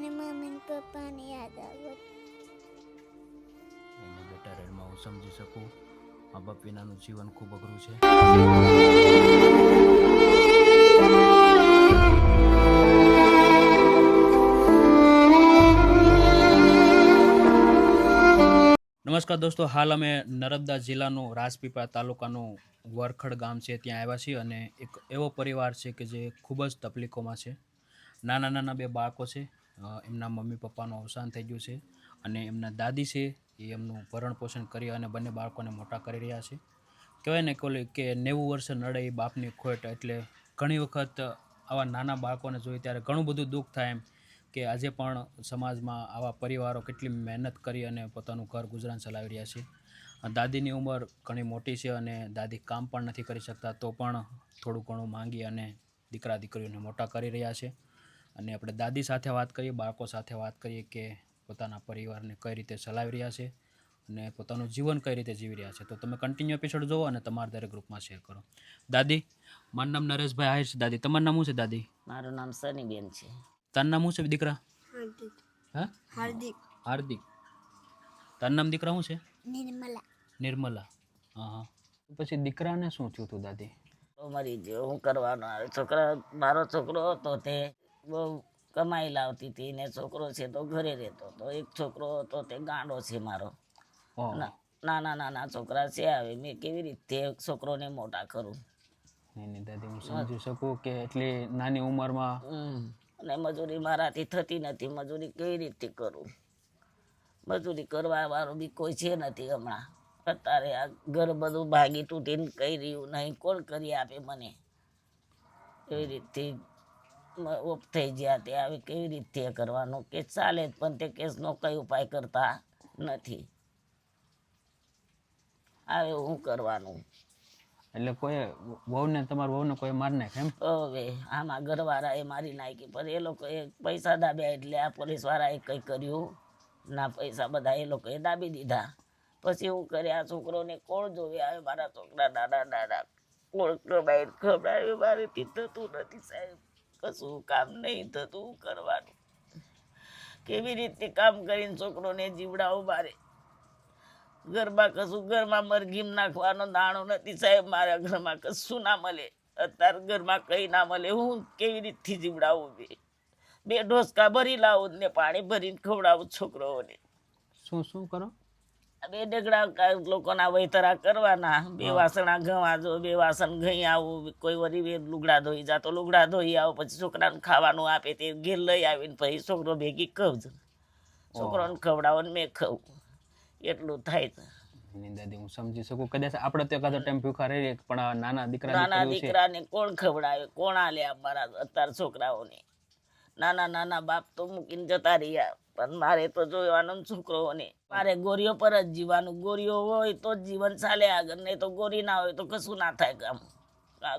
મને મમ્મી પપ્પાને યાદ આવે. એને બેટા રેડમાં હું સમજી શકું. મા બાપ વિનાનું જીવન ખૂબ અઘરું છે. નમસ્કાર દોસ્તો, હાલ અમે નર્મદા જિલ્લાનું રાજપીપળા તાલુકાનું વરખડ ગામ છે, ત્યાં આવ્યા છીએ અને એક એવો પરિવાર છે કે જે ખૂબ જ તકલીફોમાં છે. નાના નાના બે બાળકો છે. એમના મમ્મી પપ્પાનું અવસાન થઈ ગયું છે અને એમના દાદી છે એ એમનું ભરણ પોષણ કરી અને બંને બાળકોને મોટા કરી રહ્યા છે. કહેવાય ને કે કે નેવું વર્ષે નડે એ બાપની ખોટ એટલે ઘણી વખત આવા નાના બાળકોને જોઈ ત્યારે ઘણું બધું દુઃખ થાય એમ કે આજે પણ સમાજમાં આવા પરિવારો કેટલી મહેનત કરી અને પોતાનું ઘર ગુજરાન ચલાવી રહ્યા છે. દાદીની ઉંમર ઘણી મોટી છે અને દાદી કામ પણ નથી કરી શકતા તો પણ થોડું ઘણું માંગી અને દીકરા દીકરીઓને મોટા કરી રહ્યા છે. અને આપણે દાદી સાથે વાત કરીએ બાળકો સાથે વાત કરીએ કે પોતાના પરિવારને કઈ રીતે ચલાવી રહ્યા છે અને પોતાનું જીવન કઈ રીતે જીવી રહ્યા છે. તો તમે કન્ટિન્યુ એપિસોડ જોવો અને તમારા દરેક ગ્રુપમાં શેર કરો. દાદી મારું નામ નરેશભાઈ આહિર છે. દાદી તમારું નામ શું છે દાદી? મારું નામ સનીબેન છે. તારું નામ શું છે દીકરા? હાર્દિક. હા? હાર્દિક. હાર્દિક. તારું નામ દીકરા શું છે? નિર્મલા. નિર્મલા. હા હા. પછી દીકરાને શું થયું હતું દાદી? તો મરી ગયો હું કરવાનો આવે છોકરા મારો છોકરો હતો તે બહુ કમાઈ લાવતી હતી. ને છોકરો છે તો ઘરે રહેતો તો એક છોકરો હતો તે ગાંડો છે મારો. નાના નાના છોકરા છે હવે. મેં કેવી રીતે છોકરોને મોટા કરું? નહીં દાદી હું સમજી શકું કે એટલી નાની ઉંમરમાં અને મજૂરી મારાથી થતી નથી. મજૂરી કેવી રીતે કરું? મજૂરી કરવા વાળું બી કોઈ છે નથી હમણાં. અત્યારે આ ઘર બધું ભાગી તૂટીને કઈ રહ્યું નહીં. કોણ કરી આપે મને? એવી રીતે ઓફ થઈ ગયા તે આવી કેવી રીતે કરવાનું? કે ચાલે પણ તે કેસનો કઈ ઉપાય કરતા નથી. હવે હું કરવાનું? એટલે કોઈ વહુને તમારા વહુને કોઈ માર નાખે એમ? હવે આમાં ઘરવાળા એ મારી નાખી પણ એ લોકોએ પૈસા દાબ્યા એટલે આ પોલીસ એ કંઈ કર્યું ના પૈસા બધા એ લોકોએ દાબી દીધા. પછી હું કરે આ છોકરોને કોણ જોવે? આવે મારા છોકરા દાદા દાદા. કોણ ખબર? ખવડાવે મારે થતું નથી સાહેબ. કશું કામ નહીં થતું કરવાનું. કેવી રીતે કામ કરીને છોકરોને જીવડાવું મારે ઘરમાં કશું, ઘરમાં મરઘીમ નાખવાનો દાણો નથી સાહેબ, મારા ઘરમાં કશું ના મળે. અત્યારે ઘરમાં કઈ ના મળે, હું કેવી રીતથી જીવડાવું બે? બે ઢોસકા ભરી લાવું ને પાણી ભરીને ખવડાવું છોકરાઓને. શું શું કરો? બે ડગડા લોકોના વૈતરા કરવાના. બે વાસણા ઘવા જો બે વાસણ ઘઈ આવું કોઈ વરી બે લુગડા ધોઈ જા તો લુગડા ધોઈ આવો પછી છોકરાને ખાવાનું આપે તે ઘેર લઈ આવીને પછી છોકરો ભેગી ખવજ છોકરોને ખવડાવો ને મેં ખવું એટલું થાય દાદી હું સમજી શકું. કદાચ આપણે તો એકાદો ટાઈમ ભૂખા રહીએ પણ નાના દીકરા નાના દીકરાને કોણ ખવડાવે? કોણ આલે અમારા અત્યારે છોકરાઓને? નાના નાના બાપ તો મૂકીને જતા રહ્યા. પણ મારે તો જોવાનું ને મારે ગોરીઓ પર જ જીવાનું ગોરીઓ હોય તો જ જીવન ચાલે આગળ નહીં તો ગોરી ના હોય તો કશું ના થાય કામ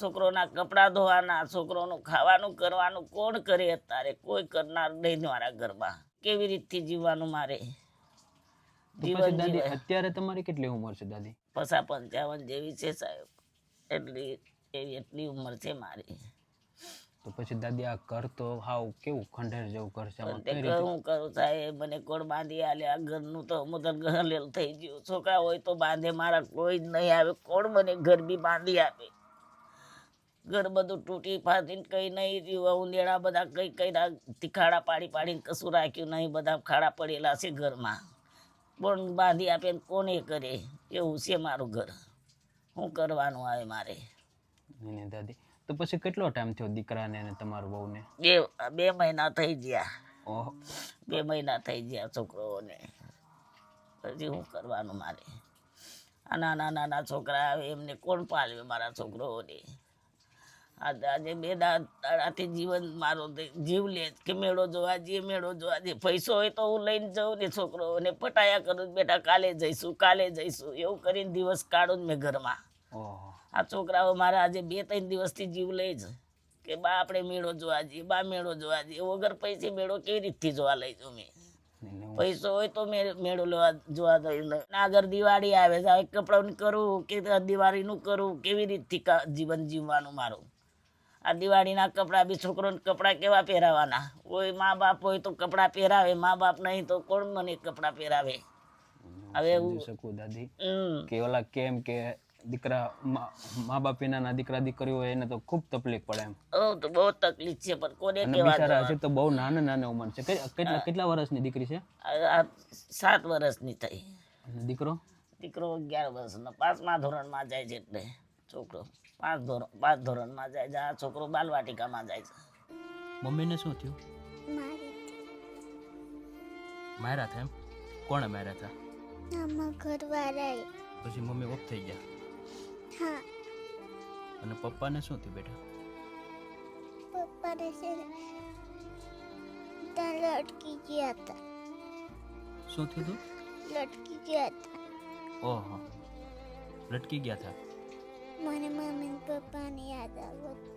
છોકરોના કપડાં ધોવાના છોકરોનું ખાવાનું કરવાનું કોણ કરે અત્યારે? કોઈ કરનાર નહીં મારા ઘરમાં. કેવી રીતથી જીવવાનું મારે? જીવન અત્યારે તમારી કેટલી ઉંમર છે દાદી? પસા પંચાવન જેવી છે સાહેબ. એટલી એવી એટલી ઉંમર છે મારી. તો પછી દાદી આ ઘર તો હાવ કેવું ખંડેર જેવું ઘર છે પણ હું કરું સાહેબ મને કોણ બાંધી આલે. આ ઘરનું તો હું તો થઈ ગયું. છોકરા હોય તો બાંધે મારા કોઈ જ નહીં આવે. કોણ મને ઘર બી બાંધી આપે? ઘર બધું તૂટી ફાટીને કઈ નહીં રહ્યું. ઉંદેડા બધા કઈ કઈ ખાડા પાડી પાડીને કશું રાખ્યું નહીં. બધા ખાડા પડેલા છે ઘરમાં. કોણ બાંધી આપે ને કોને કરે? એવું છે મારું ઘર. શું કરવાનું આવે મારે? દાદી. તો પછી કેટલો ટાઈમ થયો દીકરાને અને તમારું વહુને? બે બે મહિના થઈ ગયા. ઓહો. બે મહિના થઈ ગયા છોકરોને પછી શું કરવાનું મારે? આ નાના નાના છોકરા આવે એમને કોણ પાલવે મારા છોકરોને આજે બે દાડાથી જીવન મારો જીવ લે કે મેળો જોવા જઈએ મેળો જોવા જઈએ. પૈસો હોય તો હું લઈને જાઉં ને છોકરોને પટાયા કરું બેટા કાલે જઈશું કાલે જઈશું. એવું કરીને દિવસ કાઢું જ મેં ઘરમાં. આ છોકરાઓ મારા આજે બે ત્રણ દિવસથી જીવ લે છે. કે બા આપણે મેળો જોવા જઈએ બા મેળો જોવા જઈએ. વગર પૈસે મેળો કેવી રીતથી જોવા લઈ જાઉં મેં? હું- પૈસો હોય તો મે- મેળો લેવા જોવા દઉં આગળ દિવાળી આવે છે હવે કપડાનું કરું કે દિવાળીનું કરું કેવી રીતથી જીવન જીવવાનું મારું? આ દિવાળીના કપડાં બી છોકરોને કપડાં કેવા પહેરાવાના? કોઈ મા બાપ હોય તો કપડાં પહેરાવે મા બાપ નહીં તો કોણ મને કપડાં પહેરાવે? હવે એવું શકું દાદી. કે ઓલા કેમ કે દીકરા મા બાપ વિનાના દીકરા દીકરીઓ હોય એને તો ખૂબ તકલીફ પડે એમ. ઓ તો બહુ તકલીફ છે પણ કોને કેવા બિચારા? તો બહુ નાના નાના ઉંમર છે. કેટલા કેટલા વર્ષની દીકરી છે? સાત વર્ષની થઈ. દીકરો? દીકરો અગિયાર વર્ષનો પાંચમા ધોરણમાં જાય છે એટલે. છોકરો પાંચ ધોરણ પાંચ ધોરણમાં જાય છે આ છોકરો બાલવાટિકામાં જાય છે. મમ્મીને શું થયું? મારી માર્યા હતા એમ? કોણે માર્યા હતા? ઘરવાળાએ. પછી મમ્મી ઓફ થઈ ગયા? હા. અને પપ્પાને શું થયું બેટા? પપ્પાને છે ને લટકી ગયા હતા. શું થયું હતું લટકી ગયા હતા. ઓહો. લટકી ગયા હતા? મને મમ્મી પપ્પાની યાદ આવ્યો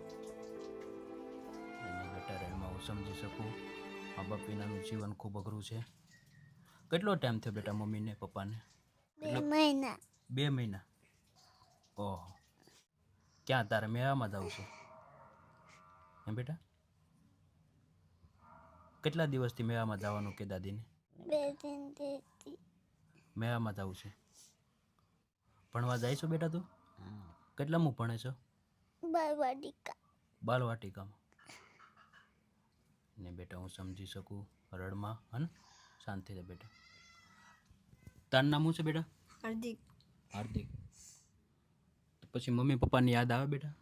બેટા એમાં હું સમજી શકું. મા બાપ વિનાનું જીવન ખૂબ અઘરું છે. કેટલો ટાઈમ થયો બેટા મમ્મીને પપ્પાને? બે મહિના. બે મહિના? ઓહો. ક્યાં તારે? મેળામાં જવું છે. એમ બેટા? કેટલા દિવસથી મેળામાં જવાનું કે દાદીને? બે દિન મેળામાં જવું છે. ભણવા જાય છો બેટા તું? કેટલામું ભણે છો? બાલવાટિકા. બાલવાટિકામાં. ને બેટા હું સમજી શકું રડમાં હન? શાંતિથી બેટા. તારું નામ શું છે બેટા? હાર્દિક. હાર્દિક. પછી મમ્મી પપ્પાની યાદ આવે બેટા?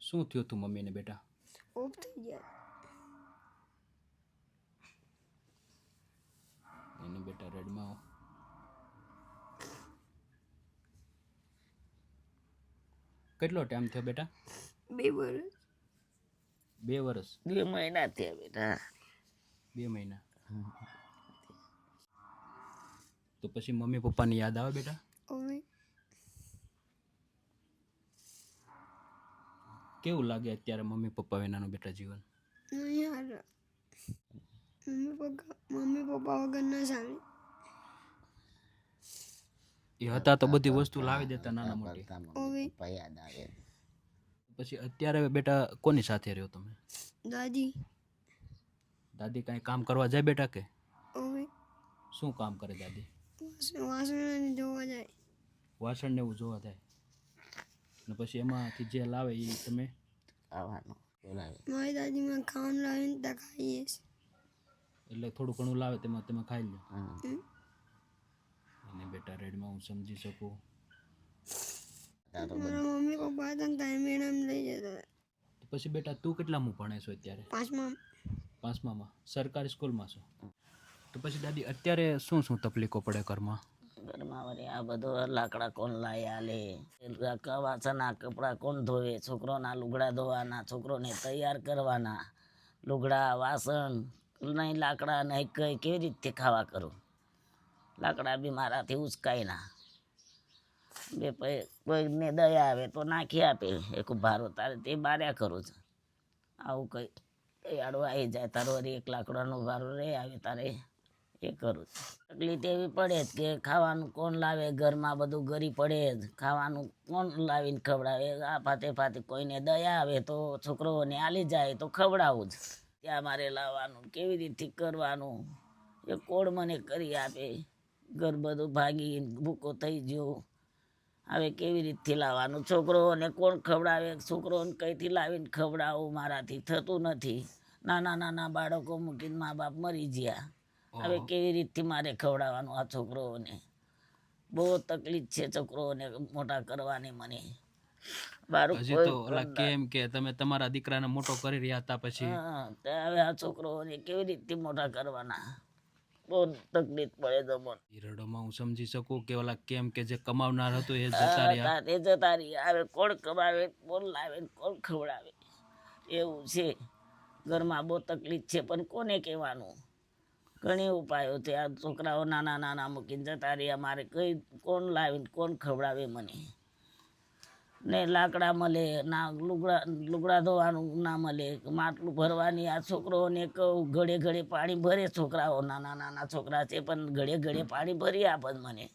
શું થયું તું મમ્મીને બેટા? ઓફ થઈ ગયા. એને બેટા રેડમાં કેટલો ટાઈમ થયો બેટા? બે વર્ષ બે વર્ષ બે મહિના થયા બેટા. બે મહિના. તો પછી મમ્મી પપ્પાની યાદ આવે બેટા? હવે કેવું લાગે અત્યારે મમ્મી પપ્પા વિનાનું બેટા જીવન? યાર. મમ્મી પપ્પા મમ્મી પપ્પા વગર ના ચાલે એ હતા તો બધી વસ્તુ લાવી દેતા નાના મોટી. હવે યાદ આવે પછી અત્યારે બેટા કોની સાથે રહ્યો તમે? દાદી. દાદી કાંઈ કામ કરવા જાય બેટા કે? હવે શું કામ કરે દાદી? વાસણ જોવા જાય. વાસણ ને એવું જોવા જાય. ને પછી એમાંથી જે લાવે એ તમે આવવાનું બોલાવે મારી દાદીમાં ખાવાનું લાવીને ત્યાં ખાઈએ એટલે થોડું ઘણું લાવે તેમાં તમે ખાઈ લો અને બેટા રેડમાં હું સમજી શકું. મારા મમ્મી પપ્પા હતા ને ત્યાં મેડમ લઈ જતા પછી બેટા તું કેટલામું ભણે છો અત્યારે? પાંચમા પાંચમામાં. સરકારી સ્કૂલમાં છો? તો પછી દાદી, અત્યારે શું શું તકલીફો પડે ઘરમાં? ઘરમાં વળી આ બધો લાકડા કોણ લાય આલે? વાસણના કપડાં કોણ ધોવે? છોકરોના લુગડા ધોવાના, છોકરોને તૈયાર કરવાના. લુગડા, વાસણ, નહીં લાકડા, નહીં કઈ. કેવી રીતે ખાવા કરું? લાકડા બી મારાથી ઉચકાય ના. બે કોઈને દયા આવે તો નાખી આપે. એક ભારો તારે તે બાર્યા કરું છું. આવું કંઈ દયાળો આવી જાય. તારો એક લાકડાનો ભારો રે, આવે તારે. એ કરું. તકલીફ એવી પડે જ કે ખાવાનું કોણ લાવે? ઘરમાં બધું ગરી પડે જ. ખાવાનું કોણ લાવીને ખવડાવે? આ ફાતે ફાતે કોઈને દયા આવે તો છોકરોને આલી જાય તો ખવડાવું જ. ત્યાં મારે લાવવાનું, કેવી રીતે કરવાનું? એ કોણ મને કરી આપે? ઘર બધું ભાગી ભૂકો થઈ ગયો. હવે કેવી રીતથી લાવવાનું? છોકરોને કોણ ખવડાવે? છોકરોને કઈથી લાવીને ખવડાવું? મારાથી થતું નથી. નાના નાના બાળકો મૂકીને મા બાપ મરી ગયા હવે કેવી રીતથી મારે ખવડાવવાનું આ છોકરોને? બહુ તકલીફ છે છોકરોને મોટા કરવાની મને. હજી તો ઓલા કેમ કે તમે તમારા દીકરાને મોટો કરી રહ્યા હતા પછી. હવે આ છોકરોને કેવી રીતથી મોટા કરવાના? બહુ તકલીફ પડે તો મને. ઈ હું સમજી શકું કે ઓલા કેમ કે જે કમાવનાર હતો એ જતા રહ્યા. એ જતા રહી હવે કોણ કમાવે કોણ લાવે કોણ ખવડાવે? એવું છે. ઘરમાં બહુ તકલીફ છે પણ કોને કહેવાનું? ઘણી ઉપાયો છે. આ છોકરાઓ નાના નાના મૂકીને જતા રહ્યા. મારે કઈ, કોણ લાવીને કોણ ખવડાવે મને? ને લાકડા મળે ના, લુગડા લુગડા ધોવાનું ના મળે માટલું ભરવાની. આ છોકરોને કહું ઘડે ઘડે પાણી ભરે છોકરાઓ, નાના નાના છોકરા છે, પણ ઘડે ઘડે પાણી ભરી આપે મને.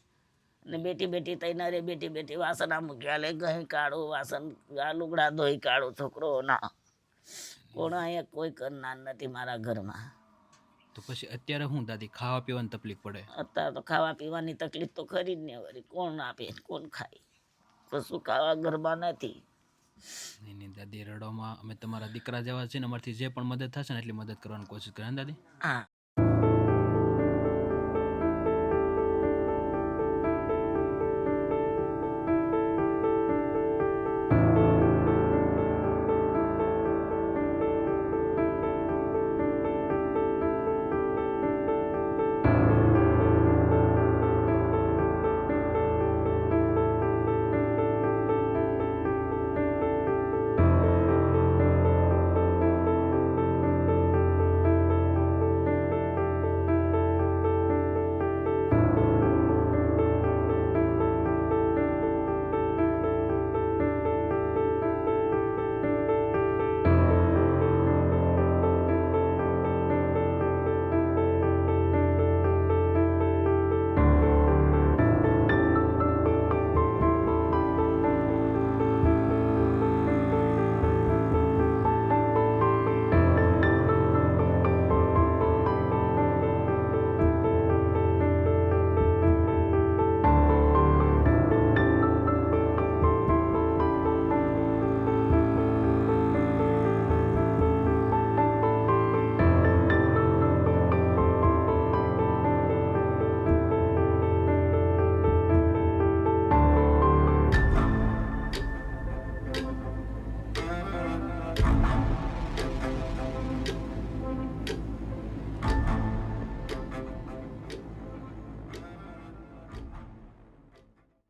ને બેટી બેટી તઈને રે બેટી બેટી વાસણ આ મૂક્યા. લે ગઈ કાઢો વાસણ, આ લુગડા ધોઈ કાઢો છોકરો ના કોણ અહીંયા કોઈ કરનાર નથી મારા ઘરમાં. તો પછી અત્યારે શું દાદી ખાવા પીવાની તકલીફ પડે? અત્યારે તો ખાવા પીવાની તકલીફ તો ખરી જ ને વળી. કોણ આપે કોણ ખાય? કશું ખાવા ઘરમાં નથી. નહીં નહીં દાદી રડવામાં અમે તમારા દીકરા જેવા છે ને અમારથી જે પણ મદદ થશે ને એટલી મદદ કરવાની કોશિશ કરે ને દાદી? હા.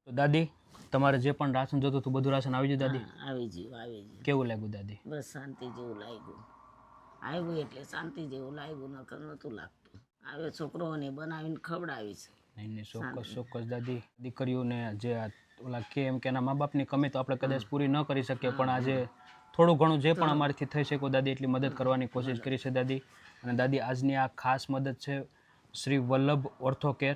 તો દાદી તમારે જે પણ રાશન જોતું હતું બધું રાશન આવી ગયું દાદી? આવી ગયું આવી ગયું. કેવું લાગ્યું દાદી? બસ શાંતિ જેવું લાગ્યું. આવ્યું એટલે શાંતિ જેવું લાગ્યું નકર નહોતું લાગતું. આવે છોકરોને બનાવીને ખવડાવીશ. નહીં નહીં ચોક્કસ ચોક્કસ દાદી. દીકરીઓને જે આ ઓલા કે એમ કે એના મા બાપની કમી તો આપણે કદાચ પૂરી ન કરી શકીએ પણ આજે થોડું ઘણું જે પણ અમારીથી થઈ શકે દાદી એટલી મદદ કરવાની કોશિશ કરી છે દાદી. અને દાદી આજની આ ખાસ મદદ છે શ્રી વલ્લભ ઓર્થોકેર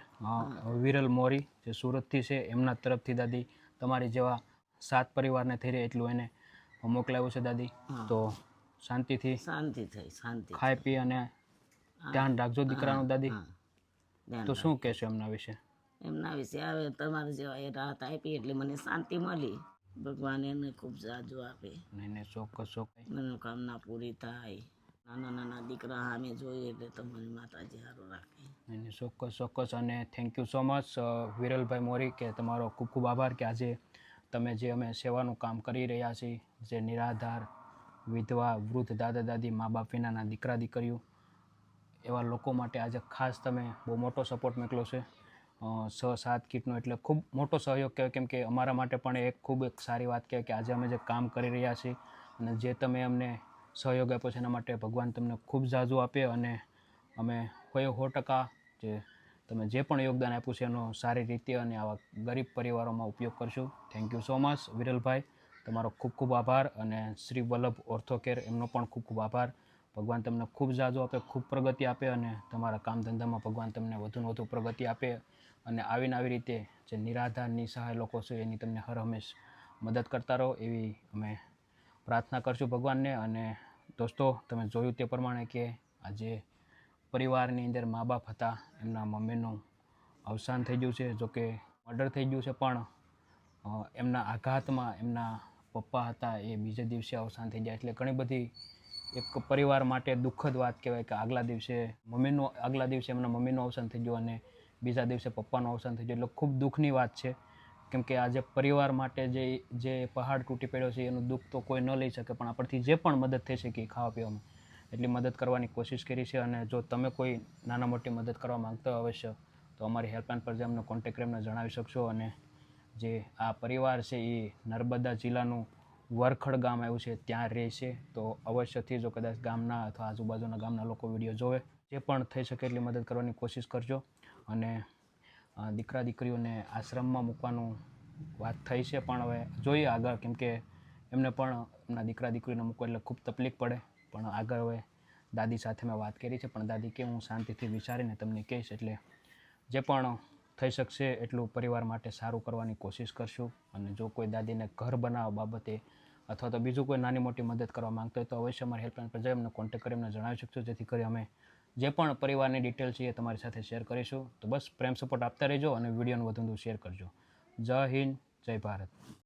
વિરલ મોરી જે સુરતથી છે એમના તરફથી દાદી તમારી જેવા સાત પરિવારને થઈ રહે એટલું એને મોકલાવ્યું છે દાદી. તો શાંતિથી શાંતિ થઈ શાંતિ ખાઈ પી અને ધ્યાન રાખજો દીકરાનું દાદી. તો શું કહેશો એમના વિશે? એમના વિશે આવે તમારે જેવા એ રાહત આપી એટલે મને શાંતિ મળી. ભગવાન એને ખૂબ જાજો આપે. નહીં ચોક્કસ ચોક્કસ. મનોકામના પૂરી થાય. નાના નાના દીકરા સામે જોઈએ એટલે તમારી માતાજી સારું રાખે. નહીં ચોક્કસ ચોક્કસ. અને થેન્ક યુ સો મચ વિરલભાઈ મોરી કે તમારો ખૂબ ખૂબ આભાર કે આજે તમે જે અમે સેવાનું કામ કરી રહ્યા છીએ, જે નિરાધાર, વિધવા, વૃદ્ધ દાદા દાદી, મા બાપ વિનાના દીકરા દીકરીઓ, એવા લોકો માટે આજે ખાસ તમે બહુ મોટો સપોર્ટ મોકલો છે. છ સાત કીટનો એટલે ખૂબ મોટો સહયોગ કહેવાય, કેમ કે અમારા માટે પણ એક ખૂબ એક સારી વાત કહેવાય કે આજે અમે જે કામ કરી રહ્યા છીએ અને જે તમે અમને સહયોગ આપ્યો છે એના માટે ભગવાન તમને ખૂબ ઝાઝું આપે અને અમે હોય સો ટકા જે તમે જે પણ યોગદાન આપ્યું છે એનો સારી રીતે અને આવા ગરીબ પરિવારોમાં ઉપયોગ કરશું. થેન્ક યુ સો મચ વિરલભાઈ. તમારો ખૂબ ખૂબ આભાર અને શ્રી વલ્લભ ઓર્થોકેર એમનો પણ ખૂબ ખૂબ આભાર. ભગવાન તમને ખૂબ ઝાઝો આપે, ખૂબ પ્રગતિ આપે અને તમારા કામ ધંધામાં ભગવાન તમને વધુ વધુ પ્રગતિ આપે અને આવીને આવી રીતે જે નિરાધાર નિસહાય લોકો છે એની તમને હર હંમેશ મદદ કરતા રહો એવી અમે પ્રાર્થના કરશું ભગવાનને અને દોસ્તો, તમે જોયું તે પ્રમાણે કે આજે પરિવારની અંદર મા બાપ હતા, એમના મમ્મીનું અવસાન થઈ ગયું છે જોકે મર્ડર થઈ ગયું છે, પણ એમના આઘાતમાં એમના પપ્પા હતા એ બીજે દિવસે અવસાન થઈ ગયા. એટલે ઘણી બધી એક પરિવાર માટે દુઃખદ વાત કહેવાય કે આગલા દિવસે મમ્મીનું, આગલા દિવસે એમના મમ્મીનું અવસાન થઈ ગયું અને બીજા દિવસે પપ્પાનું અવસાન થઈ ગયું. એટલે ખૂબ દુઃખની વાત છે. કેમ કે આજે પરિવાર માટે જે જે પહાડ તૂટી પડ્યો છે, એનું દુઃખ તો કોઈ ન લઈ શકે, પણ આપણથી જે પણ મદદ થઈ શકે ખાવા પીવામાં. એટલી મદદ કરવાની કોશિશ કરી છે અને જો તમે કોઈ નાના મોટી મદદ કરવા માંગતા હો અવશ્ય, તો અમારી હેલ્પલાઇન પર જે અમને કોન્ટેક્ટ કરીને જણાવી શકશો અને જે આ પરિવાર છે એ નર્મદા જિલ્લાનું વરખડ ગામ આવ્યું છે, ત્યાં રહે છે. તો અવશ્યથી જો કદાચ ગામના અથવા આજુબાજુના ગામના લોકો વીડિયો જોવે, જે પણ થઈ શકે એટલી મદદ કરવાની કોશિશ કરજો અને દીકરા દીકરીઓને આશ્રમમાં મૂકવાનું વાત થઈ છે, પણ હવે જોઈએ આગળ, કેમ કે એમને પણ એમના દીકરા દીકરીને મૂકવા એટલે ખૂબ તકલીફ પડે. પણ આગળ હવે દાદી સાથે મેં વાત કરી છે, પણ દાદી કે હું શાંતિથી વિચારીને તમને કહીશ, એટલે જે પણ થઈ શકશે એટલું પરિવાર માટે સારું કરવાની કોશિશ કરશું. અને જો કોઈ દાદીને ઘર બનાવવા બાબતે અથવા તો બીજું કોઈ નાની મોટી મદદ કરવા માંગતો હોય તો અવશ્ય અમારી હેલ્પલાઇન પર જઈ અમને કોન્ટેક્ટ કરી અમને જણાવી શકશો, જેથી કરી અમે જે પણ પરિવારની ડિટેલ છે એ તમારી સાથે શેર કરીશું. તો બસ, પ્રેમ સપોર્ટ આપતા રહેજો અને વિડીયોને વધુ વધુ શેર કરજો. જય હિન્દ, જય ભારત.